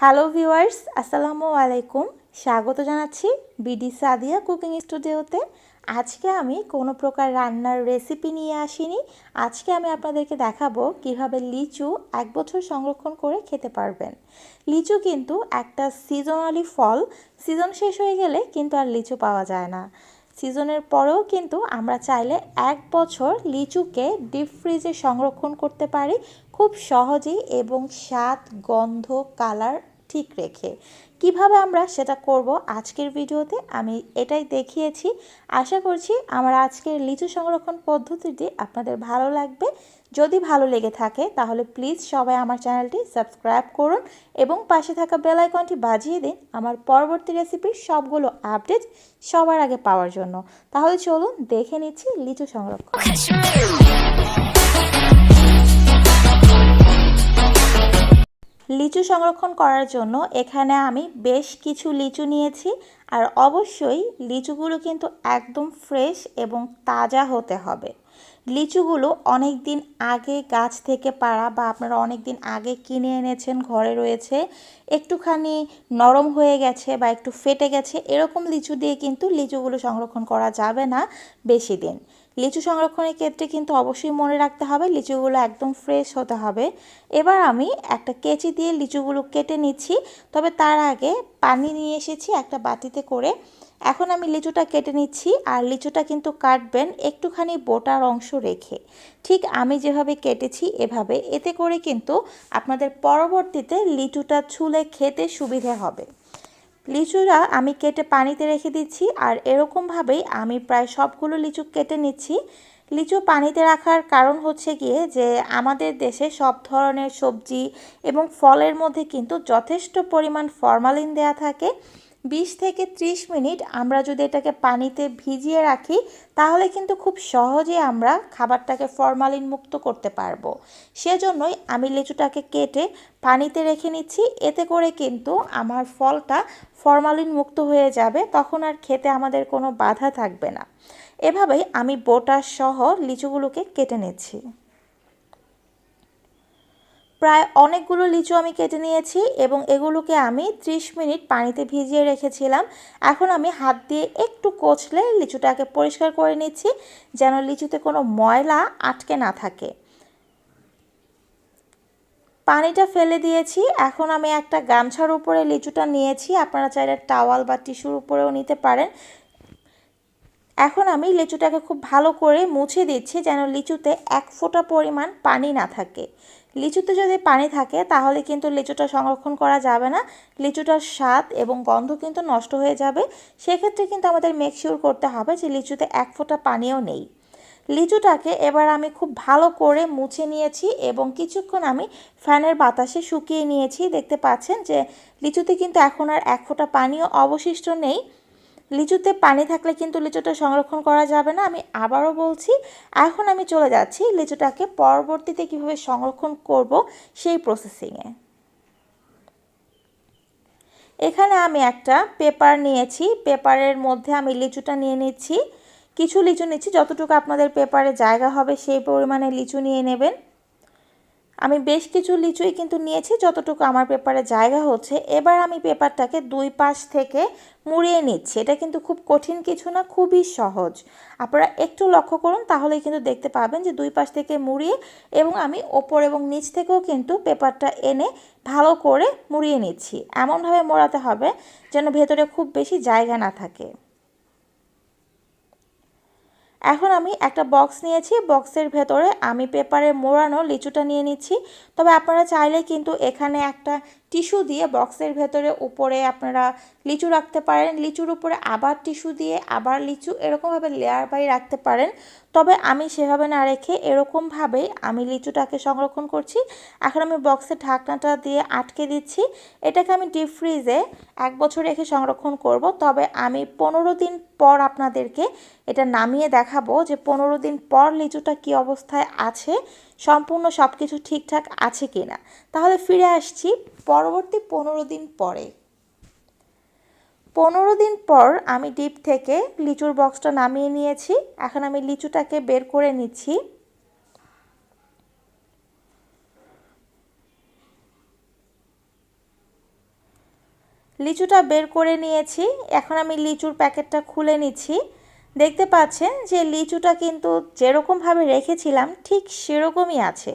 Hello viewers আসসালামু আলাইকুম। স্বাগত জানাচ্ছি বিডি সাদিয়া কুকিং স্টুডিওতে। আজকে আমি কোনো প্রকার রান্নার রেসিপি নিয়ে আসিনি। আজকে আমি আপনাদেরকে দেখাবো কীভাবে লিচু এক বছর সংরক্ষণ করে খেতে পারবেন। লিচু কিন্তু একটা সিজনালি ফল সিজন শেষ হয়ে গেলে কিন্তু আর লিচু পাওয়া যায় না। সিজনের পরেও কিন্তু আমরা চাইলে এক বছর লিচুকে ডিপ ফ্রিজে সংরক্ষণ করতে পারি। খুব সহজেই এবং স্বাদ, গন্ধ, কালার ঠিক রেখে। কীভাবে আমরা সেটা করব আজকের ভিডিওতে আমি এটাই দেখিয়েছি। আশা করছি আমার আজকের লিচু সংরক্ষণ পদ্ধতিটি আপনাদের ভালো লাগবে। যদি ভালো লেগে থাকে তাহলে প্লিজ সবাই আমার চ্যানেলটি সাবস্ক্রাইব করুন এবং পাশে থাকা বেল আইকনটি বাজিয়ে দিন আমার পরবর্তী রেসিপির সবগুলো আপডেট সবার আগে পাওয়ার জন্য। তাহলে চলুন দেখে নিচ্ছি লিচু সংরক্ষণ। লিচু সংরক্ষণ করার জন্য এখানে আমি বেশ কিছু লিচু নিয়েছি আর অবশ্যই লিচুগুলো কিন্তু একদম ফ্রেশ এবং তাজা হতে হবে। লিচুগুলো অনেক দিন আগে গাছ থেকে পাড়া বা আপনারা অনেক দিন আগে কিনে এনেছেন, ঘরে রয়েছে, একটুখানি নরম হয়ে গেছে বা একটু ফেটে গেছে, এরকম লিচু দিয়ে কিন্তু লিচুগুলো সংরক্ষণ করা যাবে না বেশি দিন। লিচু সংরক্ষণের ক্ষেত্রে কিন্তু অবশ্যই মনে রাখতে হবে, লিচুগুলো একদম ফ্রেশ হতে হবে। এবার আমি একটা কেচি দিয়ে লিচুগুলো কেটে নিচ্ছি, তবে তার আগে পানি নিয়ে এসেছি একটা বাটিতে করে। এখন আমি লিচুটা কেটে নিচ্ছি, আর লিচুটা কিন্তু কাটবেন একটুখানি বোটার অংশ রেখে। ঠিক আমি যেভাবে কেটেছি এভাবে, এতে করে কিন্তু আপনাদের পরবর্তীতে লিচুটা ছুলে খেতে সুবিধে হবে। লিচুরা আমি কেটে পানিতে রেখে দিচ্ছি, আর এরকমভাবেই আমি প্রায় সবগুলো লিচু কেটে নিচ্ছি। লিচু পানিতে রাখার কারণ হচ্ছে গিয়ে যে আমাদের দেশে সব ধরনের সবজি এবং ফলের মধ্যে কিন্তু যথেষ্ট পরিমাণ ফরমালিন দেয়া থাকে। বিশ থেকে ত্রিশ মিনিট আমরা যদি এটাকে পানিতে ভিজিয়ে রাখি, তাহলে কিন্তু খুব সহজে আমরা খাবারটাকে ফরমালিন মুক্ত করতে পারব। সেজন্যই আমি লিচুটাকে কেটে পানিতে রেখে নিচ্ছি, এতে করে কিন্তু আমার ফলটা ফরমালিন মুক্ত হয়ে যাবে, তখন আর খেতে আমাদের কোনো বাধা থাকবে না। এভাবেই আমি বোটা সহ লিচুগুলোকে কেটে নিচ্ছি। প্রায় অনেকগুলো লিচু আমি কেটে নিয়েছি এবং এগুলোকে আমি 30 মিনিট পানিতে ভিজিয়ে রেখেছিলাম। এখন আমি হাত দিয়ে একটু কচলে লিচুটাকে পরিষ্কার করে নিচ্ছি, যেন লিচুতে কোনো ময়লা আটকে না থাকে। পানিটা ফেলে দিয়েছি। এখন আমি একটা গামছার উপরে লিচুটা নিয়েছি। আপনারা চাইলে টাওয়াল বা টিস্যুর উপরেও নিতে পারেন। এখন আমি লিচুটাকে খুব ভালো করে মুছে দিচ্ছি যেন লিচুতে এক ফোঁটা পরিমাণ পানি না থাকে। লিচুতে যদি পানি থাকে, তাহলে কিন্তু লিচুটা সংরক্ষণ করা যাবে না। লিচুটার স্বাদ এবং গন্ধ কিন্তু নষ্ট হয়ে যাবে। সেক্ষেত্রে কিন্তু আমাদের মেকশিওর করতে হবে যে লিচুতে এক ফোঁটা পানিও নেই। লিচুটাকে এবার আমি খুব ভালো করে মুছে নিয়েছি এবং কিছুক্ষণ আমি ফ্যানের বাতাসে শুকিয়ে নিয়েছি। দেখতে পাচ্ছেন যে লিচুতে কিন্তু এখন আর এক ফোঁটা পানিও অবশিষ্ট নেই। লিচুতে পানি থাকলে কিন্তু লিচুটা সংরক্ষণ করা যাবে না, আমি আবারও বলছি, এখন আমি চলে যাচ্ছি লিচুটাকে পরবর্তীতে কীভাবে সংরক্ষণ করব সেই প্রসেসিংয়ে এখানে আমি একটা পেপার নিয়েছি পেপারের মধ্যে আমি লিচুটা নিয়ে নিচ্ছি। কিছু লিচু নিচ্ছি, যতটুকু আপনাদের পেপারে জায়গা হবে সেই পরিমাণে লিচু নিয়ে নেবেন। আমি বেশ কিছু লিচুই কিন্তু নিয়েছি, যতটুকু আমার পেপারে জায়গা হচ্ছে। এবার আমি পেপারটাকে দুই পাশ থেকে মুড়িয়ে নিচ্ছি। এটা কিন্তু খুব কঠিন কিছু না, খুবই সহজ। আপনারা একটু লক্ষ্য করুন, তাহলেই কিন্তু দেখতে পাবেন যে দুই পাশ থেকে মুড়িয়ে এবং আমি ওপর এবং নিচ থেকেও কিন্তু পেপারটা এনে ভালো করে মুড়িয়ে নিচ্ছি। এমনভাবে মোড়াতে হবে যেন ভেতরে খুব বেশি জায়গা না থাকে। এখন আমি একটা বক্স নিয়েছি বক্সের ভেতরে আমি পেপারে মোড়ানো লিচুটা নিয়ে নিচ্ছি। তবে আপনারা চাইলে কিন্তু এখানে একটা টিস্যু দিয়ে বক্সের ভেতরে উপরে আপনারা লিচু রাখতে পারেন। লিচুর উপরে আবার টিস্যু দিয়ে আবার লিচু এরকমভাবে লেয়ার বাই রাখতে পারেন। তবে আমি সেভাবে না রেখে এরকমভাবেই আমি লিচুটাকে সংরক্ষণ করছি। এখন আমি বক্সের ঢাকনাটা দিয়ে আটকে দিচ্ছি। এটাকে আমি ডিপ ফ্রিজে এক বছর রেখে সংরক্ষণ করব। তবে আমি পনেরো দিন পর আপনাদেরকে এটা নামিয়ে দেখাবো যে পনেরো দিন পর লিচুটা কি অবস্থায় আছে, সম্পূর্ণ সব কিছু ঠিকঠাক আছে কি না তাহলে ফিরে আসছি পরবর্তী পনেরো দিন পরে। পনেরো দিন পর আমি ডিপ থেকে লিচুর বক্সটা নামিয়ে নিয়েছি। এখন আমি লিচুটাকে বের করে নিচ্ছি। লিচুটা বের করে নিয়েছি। এখন আমি লিচুর প্যাকেটটা খুলে নিচ্ছি। দেখতে পাচ্ছেন যে লিচুটা কিন্তু যেরকমভাবে রেখেছিলাম, ঠিক সেরকমই আছে।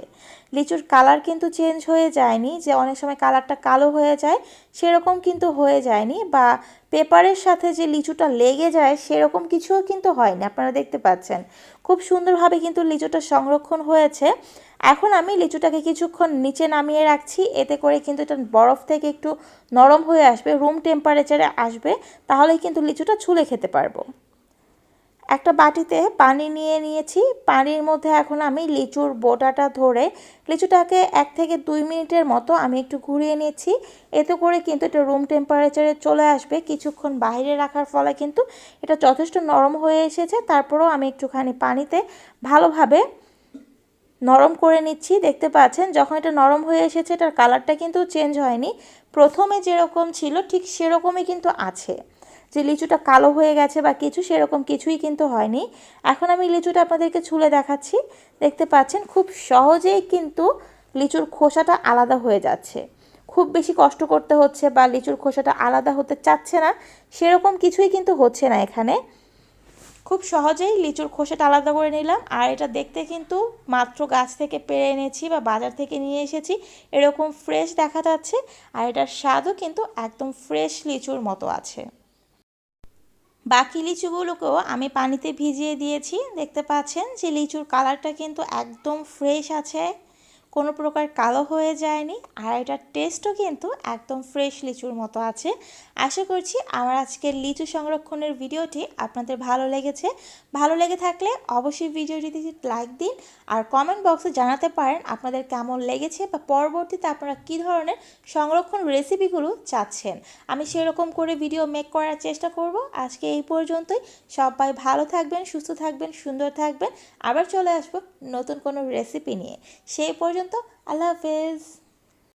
লিচুর কালার কিন্তু চেঞ্জ হয়ে যায়নি, যে অনেক সময় কালারটা কালো হয়ে যায়, সেরকম কিন্তু হয়ে যায়নি বা পেপারের সাথে যে লিচুটা লেগে যায়, সেরকম কিছুও কিন্তু হয়নি, আপনারা দেখতে পাচ্ছেন। খুব সুন্দরভাবে কিন্তু লিচুটা সংরক্ষণ হয়েছে। এখন আমি লিচুটাকে কিছুক্ষণ নিচে নামিয়ে রাখছি, এতে করে কিন্তু এটা বরফ থেকে একটু নরম হয়ে আসবে রুম টেম্পারেচারে আসবে, তাহলেই কিন্তু লিচুটা ছুলে খেতে পারব। একটা বাটিতে পানি নিয়ে নিয়েছি। পানির মধ্যে এখন আমি লিচুর বোটাটা ধরে, লিচুটাকে এক থেকে দুই মিনিটের মতো আমি একটু ঘুরিয়ে নিচ্ছি। এতে করে কিন্তু এটা রুম টেম্পারেচারে চলে আসবে। কিছুক্ষণ বাইরে রাখার ফলে কিন্তু এটা যথেষ্ট নরম হয়ে এসেছে। তারপরেও আমি একটুখানি পানিতে ভালোভাবে নরম করে নিচ্ছি। দেখতে পাচ্ছেন, যখন এটা নরম হয়ে এসেছে, এটার কালারটা কিন্তু চেঞ্জ হয়নি। প্রথমে যেরকম ছিল, ঠিক সেরকমই কিন্তু আছে। যে লিচুটা কালো হয়ে গেছে বা কিছু, সেরকম কিছুই কিন্তু হয়নি। এখন আমি লিচুটা আপনাদেরকে ছুলে দেখাচ্ছি। দেখতে পাচ্ছেন, খুব সহজেই কিন্তু লিচুর খোসাটা আলাদা হয়ে যাচ্ছে। খুব বেশি কষ্ট করতে হচ্ছে বা লিচুর খোসাটা আলাদা হতে চাচ্ছে না, সেরকম কিছুই কিন্তু হচ্ছে না এখানে। খুব সহজেই লিচুর খোসাটা আলাদা করে নিলাম। আর এটা দেখতে কিন্তু মাত্র গাছ থেকে পেরে এনেছি বা বাজার থেকে নিয়ে এসেছি। এরকম ফ্রেশ দেখা যাচ্ছে। আর এটার স্বাদও কিন্তু একদম ফ্রেশ লিচুর মতো আছে। বাকি লিচুগুলোকেও আমি পানিতে ভিজিয়ে দিয়েছি। দেখতে পাচ্ছেন যে লিচুর কালারটা কিন্তু একদম ফ্রেশ আছে। কোনো প্রকার কালো হয়ে যায়নি আর এটার টেস্টও কিন্তু একদম ফ্রেশ লিচুর মতো আছে। আশা করছি আমার আজকের লিচু সংরক্ষণের ভিডিওটি আপনাদের ভালো লেগেছে। ভালো লেগে থাকলে অবশ্যই ভিডিওটিতে লাইক দিন আর কমেন্ট বক্সে জানাতে পারেন আপনাদের কেমন লেগেছে বা পরবর্তীতে আপনারা কি ধরনের সংরক্ষণ রেসিপিগুলো চাচ্ছেন। আমি সেরকম করে ভিডিও মেক করার চেষ্টা করব। আজকে এই পর্যন্তই। সবাই ভালো থাকবেন, সুস্থ থাকবেন, সুন্দর থাকবেন। আবার চলে আসব নতুন কোনো রেসিপি নিয়ে। সেই পর্যন্ত আল্লাহ হাফেজ।